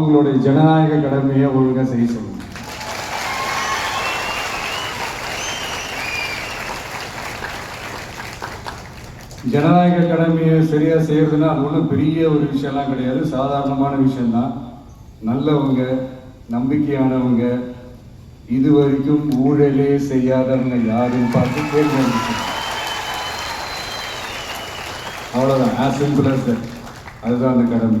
உங்களுடைய ஜனநாயக கடமையை ஒழுங்காக செய்ய சொல்லுங்க. ஜனநாயக கடமையை சரியா செய்யறதுன்னா அது ஒன்றும் பெரிய ஒரு விஷயம்லாம் கிடையாது. சாதாரணமான விஷயம்தான். நல்லவங்க நம்பிக்கையானவங்க இது வரைக்கும் ஊழலே செய்யாதவங்க யாருன்னு பார்த்து கேள்வி அவ்வளோதான் ஆஸ் சிம்பிள் அதுதான் அந்த கடமை.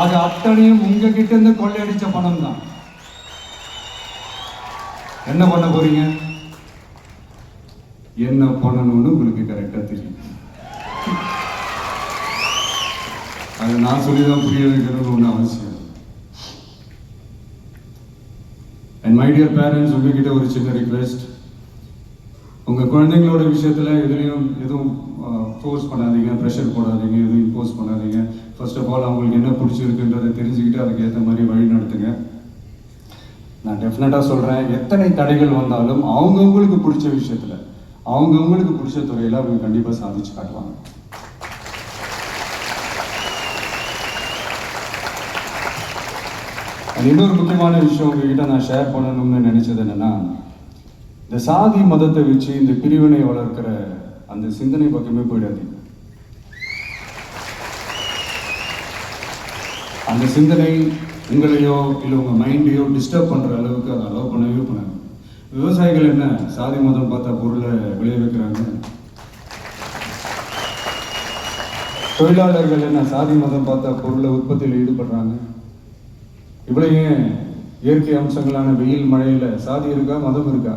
அது அத்தனையும் உங்ககிட்ட இருந்து கொள்ளையடிச்ச பணம் தான் என்ன பண்ண போறீங்க? என்ன பண்ணணும்னு உங்களுக்கு கரெக்டா தெரியும். அது நான் சொல்லிதான் புரிய வைக்கிறது ஒண்ணு அவசியம் அண்ட் மை டியர் பேரண்ட்ஸ் உங்ககிட்ட ஒரு சின்ன ரிக்வெஸ்ட் உங்க குழந்தைங்களோட விஷயத்துல எதுலையும் எதுவும் ஃபோர்ஸ் பண்ணாதீங்க ப்ரெஷர் போடாதீங்க எதுவும் இம்போஸ் பண்ணாதீங்க. ஃபர்ஸ்ட் ஆஃப் ஆல் அவங்களுக்கு என்ன பிடிச்சிருக்குன்றதை தெரிஞ்சுக்கிட்டு அதுக்கு ஏற்ற மாதிரி வழி நடத்துங்க. நான் டெஃபினட்டாக சொல்கிறேன் எத்தனை தடைகள் வந்தாலும் அவங்கவுங்களுக்கு பிடிச்ச விஷயத்தில் அவங்கவுங்களுக்கு பிடிச்ச துறையில் அவங்க கண்டிப்பாக சாதிச்சு காட்டுவாங்க. அது இன்னொரு முக்கியமான விஷயம் உங்ககிட்ட நான் ஷேர் பண்ணணும்னு நினைச்சது என்னன்னா இந்த சாதி மதத்தை வச்சு இந்த பிரிவினை வளர்க்கிற அந்த சிந்தனை பக்கமே போயிடாதீங்க. அந்த சிந்தனை உங்களையோ இல்லை உங்கள் மைண்டையோ டிஸ்டர்ப் பண்ணுற அளவுக்கு அதை அலோவ் பண்ணவே பண்ணாங்க. விவசாயிகள் என்ன சாதி மதம் பார்த்தா பொருளை விளைவிக்கிறாங்க தொழிலாளர்கள் என்ன சாதி மதம் பார்த்தா பொருளை உற்பத்தியில் ஈடுபடுறாங்க? இவ்வளோ ஏன் இயற்கை அம்சங்களான வெயில் மழையில் சாதி இருக்கா மதம் இருக்கா?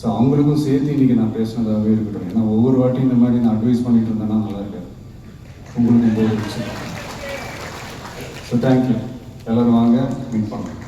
ஸோ அவங்களுக்கும் சேர்த்து இன்றைக்கி நான் பேசினதாகவே இருக்கட்டும். ஏன்னா ஒவ்வொரு வாட்டியும் இந்த மாதிரி நான் அட்வைஸ் பண்ணிட்டு இருந்தேன்னா நல்லா இருக்காது. உங்களுக்கும் போய் ஸோ தேங்க்யூ எல்லோரும் வாங்க மீட் பண்ணுறேன்